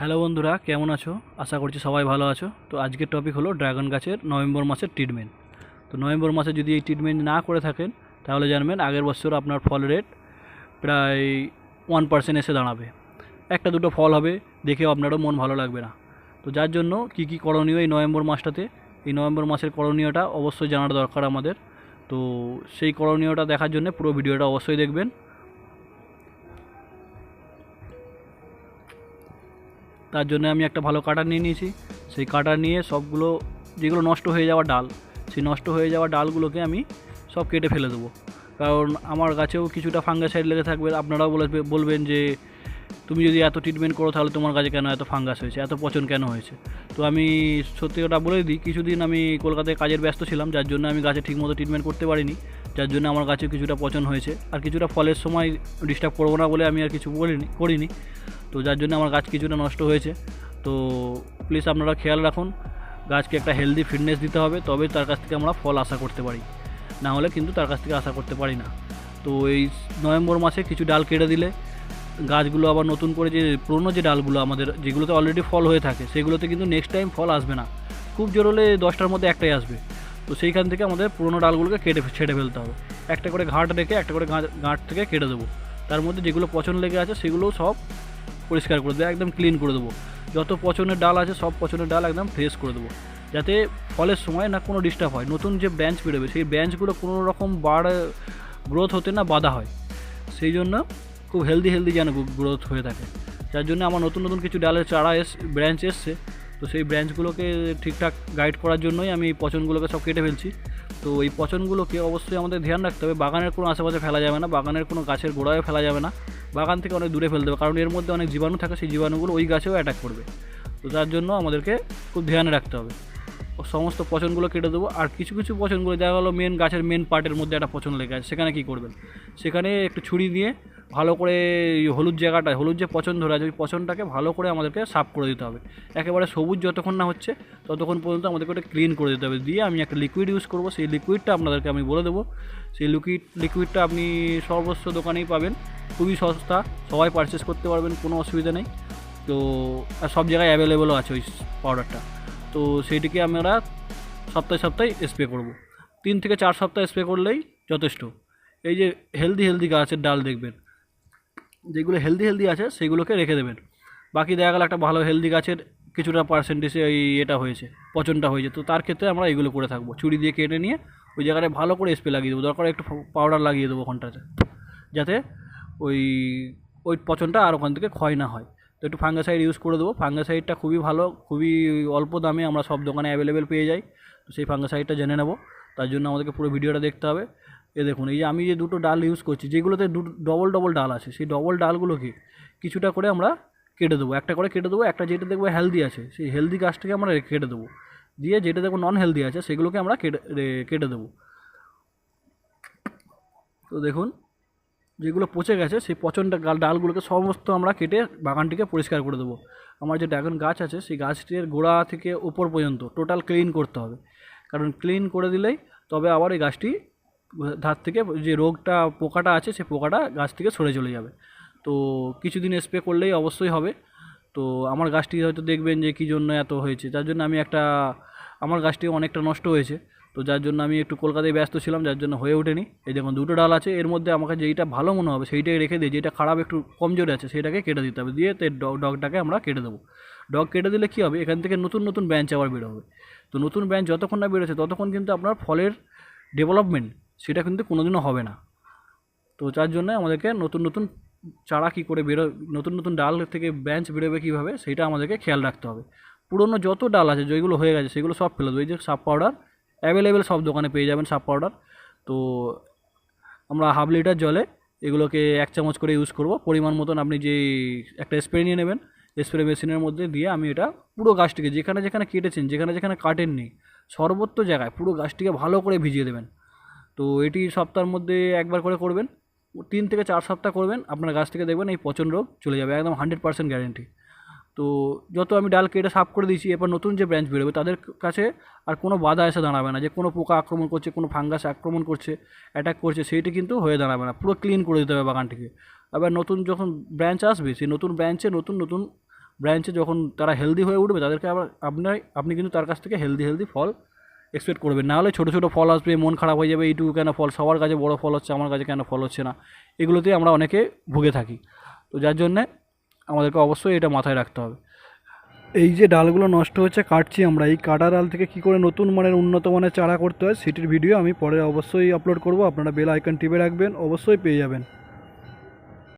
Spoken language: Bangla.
হ্যালো বন্ধুরা, কেমন আছো? আশা করছি সবাই ভালো আছো। তো আজকের টপিক হলো ড্রাগন গাছের নভেম্বর মাসের ট্রিটমেন্ট তো নভেম্বর মাসে যদি এই ট্রিটমেন্ট না করে থাকেন, তাহলে জানবেন আগের বছর আপনার ফল রেট প্রায় ওয়ান পার্সেন্ট এসে দাঁড়াবে। একটা দুটো ফল হবে, দেখেও আপনারও মন ভালো লাগবে না। তো যার জন্য কী কী করণীয় এই নভেম্বর মাসটাতে? এই নভেম্বর মাসের করণীয়টা অবশ্যই জানার দরকার আমাদের। তো সেই করণীয়টা দেখার জন্য পুরো ভিডিওটা অবশ্যই দেখবেন। তার জন্য আমি একটা ভালো কাটার নিয়ে নিয়েছি। সেই কাটার নিয়ে সবগুলো যেগুলো নষ্ট হয়ে যাওয়া ডাল, সেই নষ্ট হয়ে যাওয়া ডালগুলোকে আমি সব কেটে ফেলে দেবো। কারণ আমার গাছেও কিছুটা ফাঙ্গাসাইড লেগে থাকবে। আপনারাও বলে বলবেন যে, তুমি যদি এত ট্রিটমেন্ট করো, তাহলে তোমার কাছে কেন এত ফাঙ্গাস হয়েছে? এত পচন কেন হয়েছে? তো আমি সত্যি কথা বলে দিই, কিছুদিন আমি কলকাতায় কাজের ব্যস্ত ছিলাম, যার জন্য আমি গাছে ঠিকমতো ট্রিটমেন্ট করতে পারিনি। যার জন্য আমার গাছে কিছুটা পচন হয়েছে। আর কিছুটা ফলের সময় ডিস্টার্ব করব না বলে আমি আর কিছু করিনি করিনি। তো যার জন্য আমার গাছ কিছুটা নষ্ট হয়েছে। তো প্লিজ আপনারা খেয়াল রাখুন, গাছকে একটা হেলদি ফিটনেস দিতে হবে, তবে তার কাছ থেকে আমরা ফল আশা করতে পারি। না হলে কিন্তু তার কাছ থেকে আশা করতে পারি না। তো এই নভেম্বর মাসে কিছু ডাল কেটে দিলে, গাছগুলো আবার নতুন করে যে পুরনো যে ডালগুলো আমাদের, যেগুলোতে অলরেডি ফল হয়ে থাকে, সেগুলোতে কিন্তু নেক্সট টাইম ফল আসবে না। খুব জোর হলে দশটার মধ্যে একটাই আসবে। তো সেইখান থেকে আমাদের পুরনো ডালগুলোকে কেটে ছেড়ে ফেলতে হবে। একটা করে ঘাট রেখে, একটা করে গাঁট থেকে কেটে দেবো। তার মধ্যে যেগুলো পচন লেগে আছে সেগুলো সব পরিষ্কার করে দেবো, একদম ক্লিন করে দেবো। যত পচনের ডাল আছে, সব পচনের ডাল একদম ফ্রেশ করে দেবো। যাতে ফলের সময় না কোনো ডিস্টার্ব হয়। নতুন যে ব্যাঞ্চ বেরোবে, সেই ব্যাঞ্চগুলো কোনো রকম বাড় গ্রোথ হতে না বাধা হয়। সেই জন্য খুব হেলদি হেলদি যেন গ্রোথ হয়ে থাকে। যার জন্য আমার নতুন নতুন কিছু ডালের চারা এস ব্রাঞ্চ এসছে। তো সেই ব্রাঞ্চগুলোকে ঠিকঠাক গাইড করার জন্যই আমি এই পচনগুলোকে সব কেটে ফেলছি। তো এই পচনগুলোকে অবশ্যই আমাদের ধ্যান রাখতে হবে। বাগানের কোনো আশেপাশে ফেলা যাবে না। বাগানের কোনো গাছের গোড়ায় ফেলা যাবে না। বাগান থেকে অনেক দূরে ফেলতে হবে কারণ এর মধ্যে অনেক জীবাণু থাকে, সেই জীবাণুগুলো ওই গাছেও অ্যাটাক করবে। তো তার জন্য আমাদেরকে খুব ধ্যানে রাখতে হবে। ও সমস্ত পচনগুলো কেটে দেবো, আর কিছু কিছু পচনগুলো, দেখা গেলো মেন গাছের মেন পার্টের মধ্যে একটা পচন লেগে আছে, সেখানে কী করবেন? সেখানে একটু ছুরি দিয়ে ভালো করে হলুদ জায়গাটা, হলুদ যে পচন ধরে আছে, ওই পচনটাকে ভালো করে আমাদেরকে সাফ করে দিতে হবে। একেবারে সবুজ যতক্ষণ না হচ্ছে, ততক্ষণ পর্যন্ত আমাদেরকে ওটা ক্লিন করে দিতে হবে। দিয়ে আমি একটা লিকুইড ইউজ করব, সেই লিকুইডটা আপনাদেরকে আমি বলে দেবো। সেই লিকুইড লিকুইডটা আপনি সর্বস্ব দোকানেই পাবেন। খুবই সস্তা, সবাই পারচেস করতে পারবেন, কোনো অসুবিধা নেই। তো, আর সব জায়গায় অ্যাভেলেবেলও আছে ওই পাউডারটা তো সেইটিকে আমরা সপ্তাহে সপ্তাহে স্প্রে করব। তিন থেকে চার সপ্তাহ স্প্রে করলেই যথেষ্ট। এই যে হেলদি হেলদি গাছের ডাল দেখবেন, যেগুলো হেলদি হেলদি আছে, সেগুলোকে রেখে দেবেন। বাকি দেখা গেল একটা ভালো হেলদি গাছের কিছুটা পার্সেন্টেজে এই এটা হয়েছে, পচনটা হয়েছে। তো তার ক্ষেত্রে আমরা এগুলো করে থাকব চুড়ি দিয়ে কেটে নিয়ে ওই জায়গাটায় ভালো করে স্প্রে লাগিয়ে দেবো। দরকার একটু পাউডার লাগিয়ে দেবো ওখানটাতে, যাতে ওই ওই পচনটা আর ওখান থেকে ক্ষয় না হয়। তো একটু ফাঙ্গাসাইড ইউজ করে দেবো। ফাঙ্গাসাইডটা খুবই ভালো, খুবই অল্প দামে আমরা সব দোকানে অ্যাভেলেবেল পেয়ে যাই। তো সেই ফাঙ্গাসাইডটা জেনে নেব। তার জন্য আমাদেরকে পুরো ভিডিওটা দেখতে হবে। এ দেখুন, এই যে আমি যে দুটো ডাল ইউজ করছি, যেগুলোতে দু ডবল ডবল ডাল আছে, সেই ডবল ডালগুলোকে কিছুটা করে আমরা কেটে দেবো। একটা করে কেটে দেবো, একটা যেটা দেখব হেলদি আছে, সেই হেলদি গাছটাকে আমরা কেটে দেবো। দিয়ে যেটা দেখব নন হেলদি আছে, সেগুলোকে আমরা কেটে কেটে দেবো। তো দেখুন যেগুলো পচে গেছে, সেই পচনটা গাল ডালগুলোকে সমস্ত আমরা কেটে বাগানটিকে পরিষ্কার করে দেবো। আমার যে ড্রাগন গাছ আছে, সেই গাছটির গোড়া থেকে উপর পর্যন্ত টোটাল ক্লিন করতে হবে। কারণ ক্লিন করে দিলেই তবে আবার এই গাছটি ধার থেকে যে রোগটা, পোকাটা আছে সেই পোকাটা গাছ থেকে সরে চলে যাবে। তো কিছুদিন স্প্রে করলেই অবশ্যই হবে। তো আমার গাছটি হয়তো দেখবেন যে কী জন্য এত হয়েছে। তার জন্য আমি একটা, আমার গাছটি অনেকটা নষ্ট হয়েছে। তো যার জন্য আমি একটু কলকাতায় ব্যস্ত ছিলাম, যার জন্য হয়ে ওঠেনি। এই দেখুন, দুটো ডাল আছে, এর মধ্যে আমাকে যেইটা ভালো মনে হবে সেইটাই রেখে দিয়ে যেটা খারাপ একটু কমজোরি আছে সেটাকে কেটে দিতে হবে। দিয়ে ডগটাকে আমরা কেটে দেবো। ডগ কেটে দিলে কী হবে? এখান থেকে নতুন নতুন ব্রাঞ্চ আবার বের হবে তো নতুন ব্রাঞ্চ যতক্ষণ না বেরোচ্ছে, ততক্ষণ কিন্তু আপনার ফলের ডেভেলপমেন্ট সেটা কিন্তু কোনোদিনও হবে না। তো যার জন্য আমাদেরকে নতুন নতুন চারা কী করে বেরো, নতুন নতুন ডাল থেকে ব্রাঞ্চ বেরোবে কীভাবে, সেটা আমাদেরকে খেয়াল রাখতে হবে। পুরনো যত ডাল আছে, যেগুলো হয়ে গেছে, সেগুলো সব ফেলে দেবো। এই যে সাপ পাউডার অ্যাভেলেবেল সব দোকানে পেয়ে যাবেন সাপ পাউডার তো আমরা হাফ লিটার জলে এগুলোকে এক চামচ করে ইউজ করব। পরিমাণ মতন আপনি যে একটা স্প্রে নিয়ে নেবেন স্প্রে মেশিনের মধ্যে দিয়ে আমি এটা পুরো গাছটিকে যেখানে যেখানে কেটেছেন, যেখানে যেখানে কাটেননি সর্বত্র জায়গায় পুরো গাছটিকে ভালো করে ভিজিয়ে দেবেন। তো এটি সপ্তাহের মধ্যে একবার করে করবেন, তিন থেকে চার সপ্তাহ করবেন, আপনার গাছ থেকে দেখবেন এই পচন রোগ চলে যাবে, একদম হান্ড্রেড পার্সেন্ট গ্যারেন্টি তো যত আমি ডাল কেটে সাফ করে দিয়েছি, এরপর নতুন যে ব্রাঞ্চ বেরোবে তাদের কাছে আর কোনো বাধা এসে দাঁড়াবে না যে কোনো পোকা আক্রমণ করছে, কোনো ফাঙ্গাস আক্রমণ করছে অ্যাটাক করছে, সেইটি কিন্তু হয়ে দাঁড়াবে না। পুরো ক্লিন করে দিতে হবে বাগানটিকে। আবার নতুন যখন ব্রাঞ্চ আসবে, সেই নতুন ব্রাঞ্চে নতুন নতুন ব্রাঞ্চে যখন তারা হেলদি হয়ে উঠবে, তাদেরকে আবার আপনার, আপনি কিন্তু তার কাছ থেকে হেলদি হেলদি ফল এক্সপেক্ট করবেন। না হলে ছোটো ছোটো ফল আসবে, মন খারাপ হয়ে যাবে, এইটুকু কেন ফল? সবার কাছে বড় ফল হচ্ছে, আমার কাছে কেন ফল হচ্ছে না? এগুলোতেই আমরা অনেকে ভুগে থাকি। তো যার জন্যে আমাদেরকে অবশ্যই এটা মাথায় রাখতে হবে। এই যে ডালগুলো নষ্ট হচ্ছে, কাটছি আমরা। এই কাটা ডাল থেকে কি করে নতুন মানের উন্নত মানের চারা করতে হয়, সেটির ভিডিও আমি পরে অবশ্যই আপলোড করব। আপনারা বেল আইকন টিপে রাখবেন, অবশ্যই পেয়ে যাবেন।